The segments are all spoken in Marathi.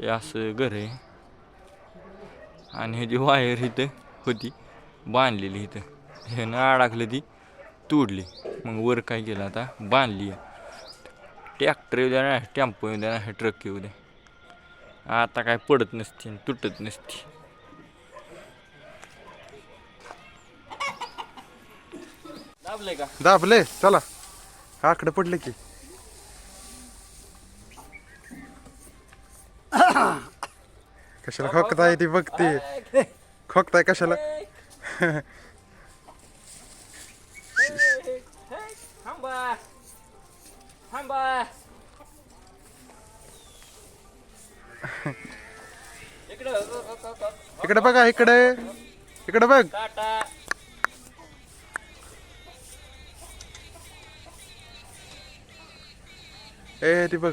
हे असं घर आहे. आणि ह्याची वायर इथं होती बांधलेली इथं. ह्यानं अडकलं ती तोडली. मग वर काय केलं आता? बांधली ट्रॅक्टर येऊ द्या ना टेम्पो येऊ द्या ना ट्रक येऊ द्या. आता काय पडत नसते तुटत नसते. दाबले का? दाबले चला. आकडे पडले की. कशाला खोकताय ती बघते. खोकताय कशाला? इकडे बघा इकडे. इकडे बघ. ए ती बघ.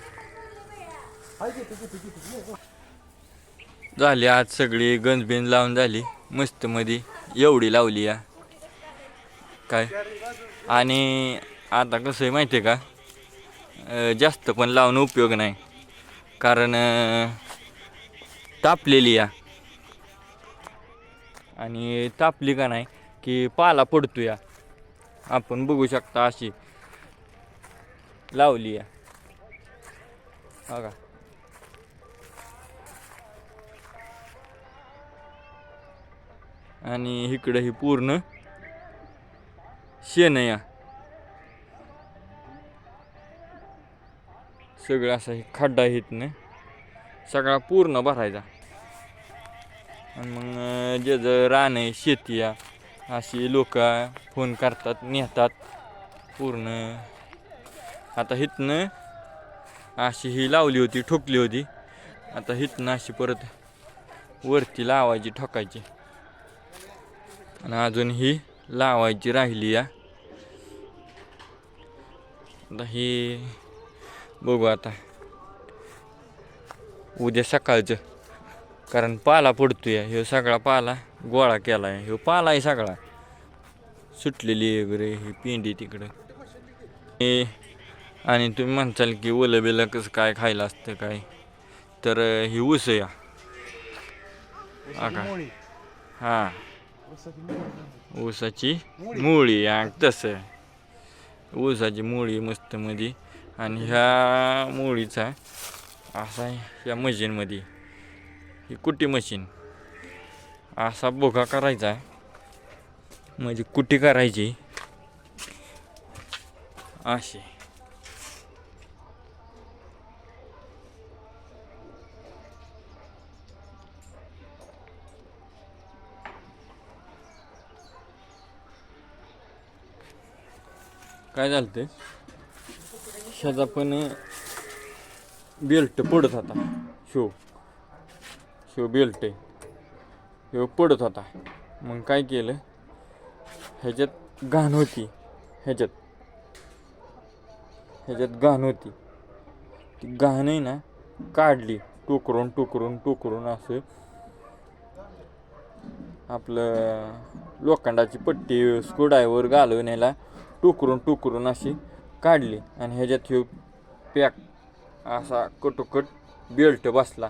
झाली आज सगळी गंजबिंज लावून झाली. मस्त मधी. एवढी लावली या. काय? आणि आता कसं आहे माहिती आहे का जास्त पण लावून उपयोग नाही. कारण तापलेली या. आणि तापली का नाही की पाला पडतो या. आपण बघू शकता अशी लावली या. बघा आणि इकडं ही पूर्ण शेण या सगळं असं हे खड्डा येत ना सगळा पूर्ण भरायचा. आणि मग जे जर रान आहे शेती या अशी लोक फोन करतात नेतात पूर्ण. आता हिथनं अशी ही लावली होती ठोकली होती. आता हिथनं अशी परत वरती लावायची ठोकायची. आणि अजून ही लावायची राहिली या. आता ही बघू आता. उद्या सकाळचं. कारण पाला पडतोय. ह्यो सगळा पाला गोळा केला आहे ह्यो पाला आहे सगळा. सुटलेली आहे वगैरे. ही पिंडी तिकडं. आणि तुम्ही म्हणताल की ओलं बिलं कसं काय खायला असतं काय? तर ही ऊस या. हां. ऊसाची मुळी हा, तसं. ऊसाची मुळी मस्त मध्ये आणि ह्या मुळीचा असा या मशीनमध्ये ही कुटी मशीन असा बोगा करायचा. म्हणजे कुटी करायची. अशी. काय झालं ते ह्याचा पण बेल्ट पडत होता. Show show belt. आहे ह्यो पडत होता. मग काय केलं? ह्याच्यात घाण होती. ह्याच्यात ह्याच्यात घाण होती. ती घाण आहे ना काढली. टोकरून टोकरून टोकरून असं आपलं लोखंडाची पट्टी स्क्रूड्रायव्हर घालवण्याला टोकरून टोकरून अशी काढली आणि ह्याच्यात ह्यो पॅक असा कटोकट बेल्ट बसला.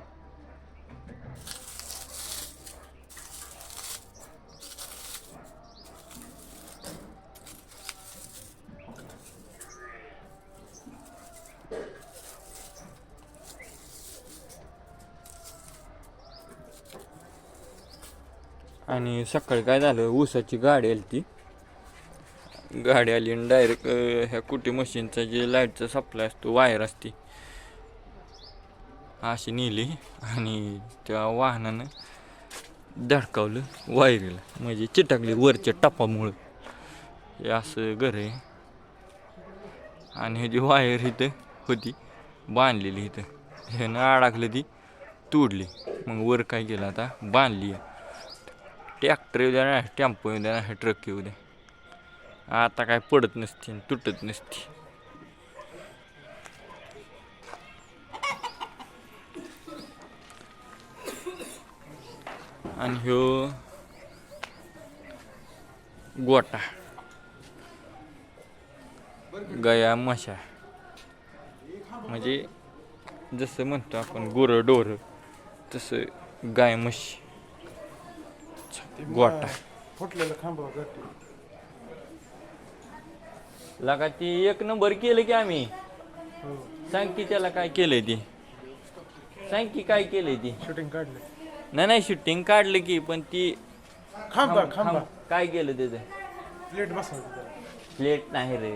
आणि सकाळी काय झालं? ऊसाची गाडी आली ती गाडी आली आणि डायरेक्ट ह्या कुटी मशीनचा जे लाईटचा सप्लाय असतो वायर असते. अशी नेली आणि त्या वाहनानं धडकावलं वायरीला म्हणजे चिटकली वरच्या टपामुळं. हे असं घर आहे. आणि ह्याची वायर इथं होती बांधलेली इथं. ह्यानं अडकलं ती तोडली. मग वर काय केलं आता? बांधली. ट्रॅक्टर येऊ द्या ना टेम्पो येऊ द्या ना ट्रक येऊ द्या. आता काय पडत नसते तुटत नसते. आणि ह्यो गोटा. गया मशा. म्हणजे जसं म्हणतो आपण गुरं डोरं तसं गाय म्हशी. गोटा. फुटलेलं खांबा लगा ती एक नंबर केलं की आम्ही. सांग की त्याला काय केलंय ती. सांग की काय केलंय ती. शूटिंग काढले. नाही नाही शूटिंग काढलं की पण ती खांबा खांबा काय केलं त्याचं? प्लेट बसवली त्याला. प्लेट नाही रे.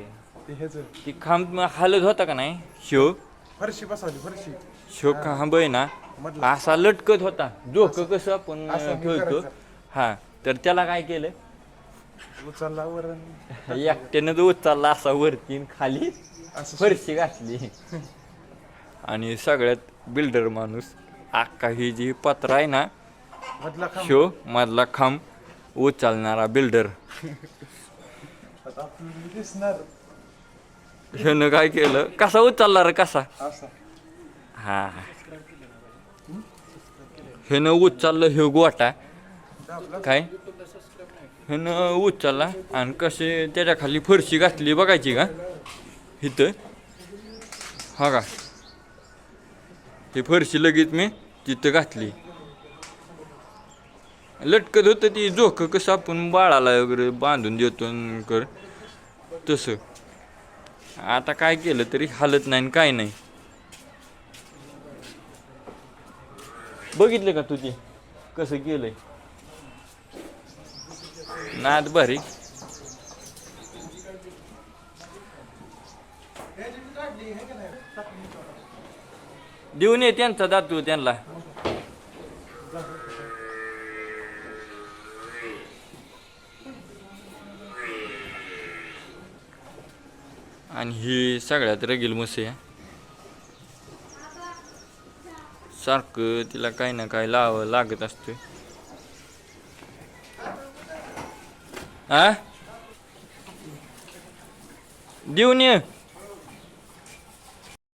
ते ह्याच ती खांब हालत होता का नाही? शो फरशी बसवली फरशी. शो खांब आहे ना? मधला. असा लटकत होता. डोकं कसं आपण असं हे करायचं. हा तर त्याला काय केलं? उचलला वर एकट्यानं जो उचलला असा वरती आणि खाली असं फरशी घातली. आणि सगळ्यात बिल्डर माणूस अख्खा ही जी पत्र आहे ना मधला खांबा. शो मधला खांब उचलणारा बिल्डर. आता आपल्याला दिसणार. ह्यानं काय केलं? कसा उचलला रे कसा? असा. हा. ह्यानं उचललं हे गोटा. काय? ह्यानं उचलला आणि कसे त्याच्याखाली फरशी घातली बघायची का? इथं. हा का? ती फरशी लगेच मी तिथं घातली. लटकत होतं ती झोक कसं आपण बाळाला वगैरे बांधून देतो कर. तसं. आता काय केलं तरी हालत नाही काय नाही. बघितलं का तू ते? कसं केलंय? नाद भारी. देऊन ये त्यांचा दातू त्यांना. आणि ही सगळ्यात रगील मस आहे. सारखं तिला काही ना काही लावावं लागत असतं आ देऊन ये.